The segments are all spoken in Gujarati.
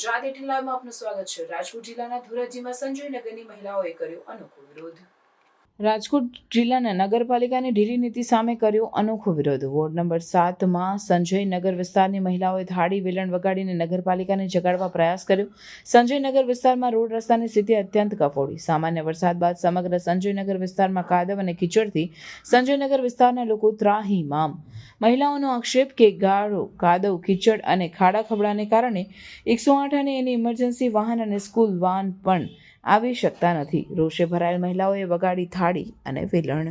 ગુજરાત એટીન આપનું સ્વાગત છે. રાજકોટ જિલ્લાના ધોરાજીમાં સંજયનગરની મહિલાઓએ કર્યો અનોખો વિરોધ. રાજકોટ જિલ્લાના નગરપાલિકાની ઢીલી નીતિ સામે કર્યો અનોખો વિરોધ. વોર્ડ નંબર સાતમાં સંજય નગર વિસ્તારની મહિલાઓએ થાળી, વેલણ વગાડીને નગરપાલિકાને જગાડવા પ્રયાસ કર્યો. સંજયનગર વિસ્તારમાં રોડ રસ્તાની સ્થિતિ અત્યંત કફોડી. સામાન્ય વરસાદ બાદ સમગ્ર સંજયનગર વિસ્તારમાં કાદવ અને કીચડથી સંજયનગર વિસ્તારના લોકો ત્રાહીમામ. મહિલાઓનો આક્ષેપ કે ગાળો, કાદવ કીચડ અને ખાડા ખબડાને કારણે એકસો આઠ અને એની ઇમરજન્સી વાહન અને સ્કૂલ વાન પણ આવી શકતા નથી. રોષે ભરાયેલ મહિલાઓએ વગાડી થાળી અને વેલણ.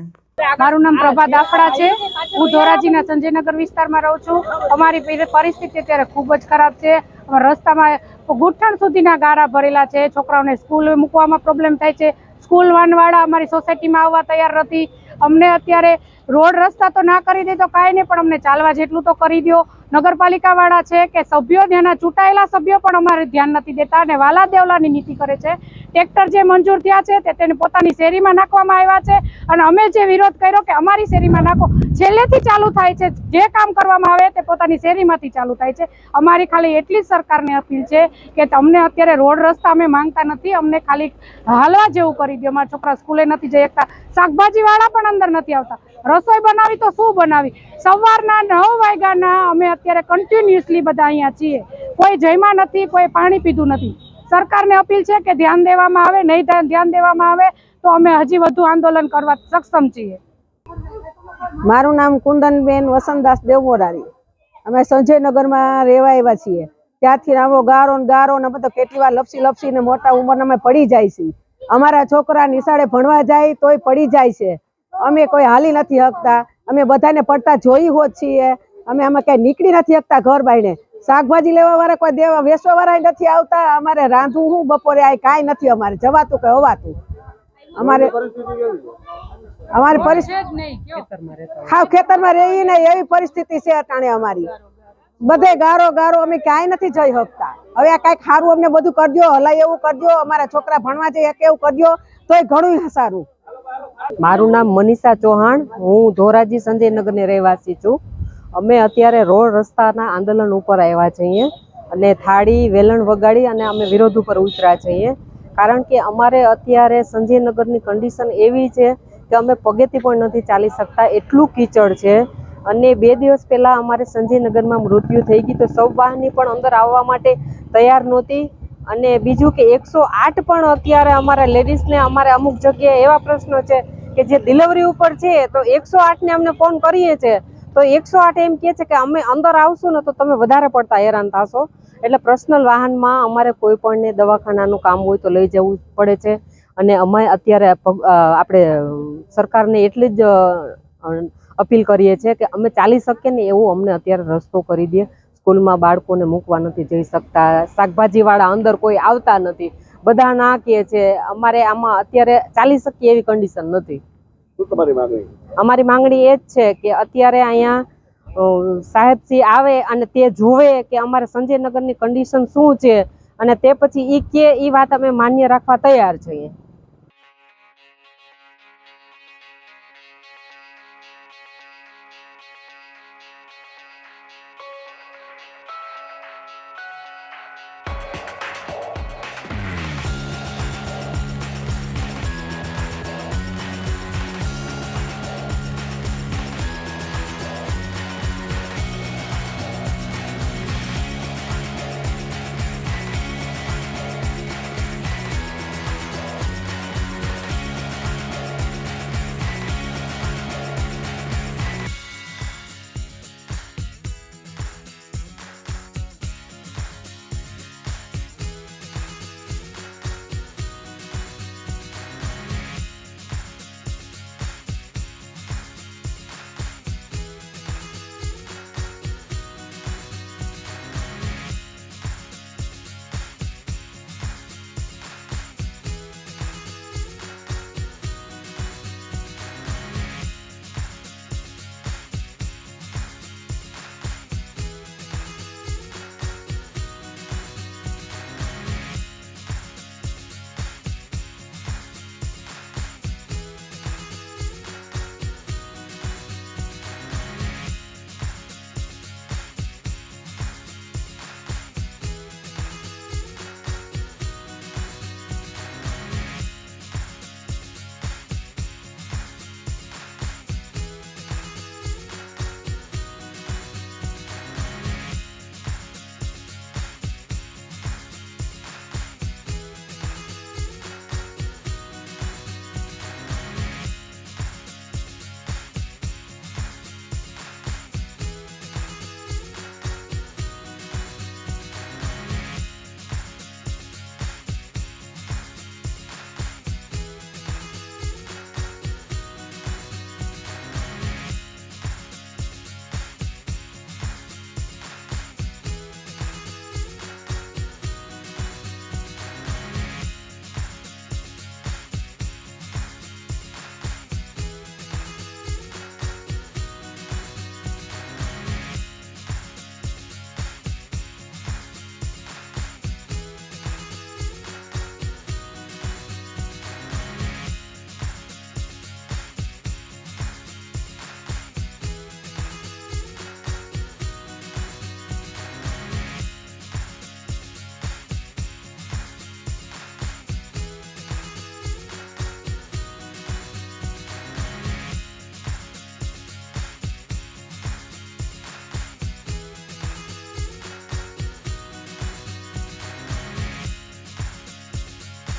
મારું નામ પ્રભા દાફડા છે. હું ધોરાજીના સંજયનગર વિસ્તારમાં રહું છું. અમારી પરી- પરિસ્થિતિ અત્યારે ખૂબ જ ખરાબ છે. રસ્તામાં ગુઠણ સુધીના ગારા ભરેલા છે. છોકરાઓને સ્કૂલ મૂકવામાં પ્રોબ્લેમ થાય છે. સ્કૂલ વાનવાળા અમારી સોસાયટીમાં આવવા તૈયાર નથી. અમને અત્યારે રોડ રસ્તા તો ના કરી દે તો કાંઈ નહીં, પણ અમને ચાલવા જેટલું તો કરી દો નગરપાલિકાવાળા છે કે સભ્યો ત્યાંના ચૂંટાયેલા સભ્યો પણ અમારે ધ્યાન નથી દેતા અને વાલા દેવલાની નીતિ કરે છે. ટ્રેક્ટર જે મંજૂર થયા છે તે તેને પોતાની શેરીમાં નાખવામાં આવ્યા છે અને અમે જે વિરોધ કર્યો કે અમારી શેરીમાં નાખો, છેલ્લેથી ચાલુ થાય છે. જે કામ કરવામાં આવે તે પોતાની શેરીમાંથી ચાલુ થાય છે. અમારી ખાલી એટલી જ સરકારને અપીલ છે કે તમને અત્યારે રોડ રસ્તા અમે માંગતા નથી, અમને ખાલી હાલવા જેવું કરી દો અમારા છોકરા સ્કૂલે નથી જઈ શકતા. શાકભાજીવાળા પણ અંદર નથી આવતા. રસોઈ બનાવી તો શું બનાવી? સવારના નવ વાગ્યાના અમે અત્યારે કન્ટિન્યુઅસલી બધા અહીંયા છીએ. કોઈ જમ્યા નથી, કોઈ પાણી પીધું નથી. સરકારને અપીલ છે કે ધ્યાન દેવામાં આવે, નહીં ધ્યાન- દેવામાં આવે, તો અમે હજી વધુ આંદોલન કરવા સક્ષમ છીએ. મારું નામ કુંદનબેન વસંતદાસ દેવમોરારી. અમે સંજયનગરમાં રહેવા આવ્યા છીએ. ત્યાંથી આવો ગારો ને ગારો ને બધો કેટલી વાર લપસી લપસીને મોટા ઉંમરના અમે પડી જાય છીએ અમારા છોકરા નિશાળે ભણવા જાય તોય પડી જાય છે. અમે કોઈ હાલી નથી શકતા અમે બધાને પડતા જોઈ હોત છીએ. અમે આમાં ક્યાંય નીકળી નથી શકતા ઘર બાઈને શાકભાજી લેવા વાળા કોઈ દેવા વેચવા વાળા નથી આવતા. અમારે રાંધવું હું બપોરે આ કાંઈ નથી અમારે. જવાતું કે હોવાતું અમારે અમારી પરિસ્થિતિ હા ખેતરમાં રહી ને એવી પરિસ્થિતિ છે અટાણે અમારી. બધે ગારો ગારો અમે ક્યાંય નથી જઈ શકતા હવે આ કાંઈક સારું અમને બધું કરજો હલાય એવું કરજો. અમારા છોકરા ભણવા જઈએ કે એવું કરજો તોય ઘણું સારું. મારું નામ મનીષા ચૌહાણ. હું ધોરાજી સંજયનગરની રહેવાસી છું. અમે અત્યારે રોડ રસ્તાના આંદોલન ઉપર આવ્યા છીએ અને થાળી, વેલણ વગાડી અને અમે વિરોધ ઉપર ઉતર્યા છીએ. કારણ કે અમારે અત્યારે સંજયનગરની કન્ડિશન એવી છે કે અમે પગેથી પણ નથી ચાલી શકતા એટલું કીચડ છે. અને બે દિવસ પહેલાં અમારે સંજયનગરમાં મૃત્યુ થઈ ગયું તો સૌ વાહની પણ અંદર આવવા માટે તૈયાર નહોતી. અને બીજું કે એકસો આઠ પણ અત્યારે અમારા લેડીઝને અમારે અમુક જગ્યાએ એવા પ્રશ્નો છે કે જે ડિલિવરી ઉપર છે, તો એકસો આઠને અમને ફોન કરીએ છીએ તો એકસો આઠ એમ કહે છે કે અમે અંદર આવશું ને તો તમે વધારે પડતા હેરાન થશો. એટલે પર્સનલ વાહનમાં અમારે કોઈ પણને દવાખાનાનું કામ હોય તો લઈ જવું પડે છે. અને અમે અત્યારે આપણે સરકારને એટલી જ અપીલ કરીએ છીએ કે અમે ચાલી શકીએ ને એવું અમને અત્યારે રસ્તો કરી દે. સ્કૂલમાં બાળકોને મૂકવા નથી જઈ શકતા શાકભાજીવાળા અંદર કોઈ આવતા નથી. બધા ના કહે છે અમારે આમાં અત્યારે ચાલી શકીએ એવી કન્ડિશન નથી. અમારી માંગણી એ જ છે કે અત્યારે અહીંયા અ, સાહેબશ્રી આવે અને તે જોવે કે અમારે સંજયનગરની કન્ડિશન શું છે અને તે પછી એ કે એ વાત અમે માન્ય રાખવા તૈયાર છીએ.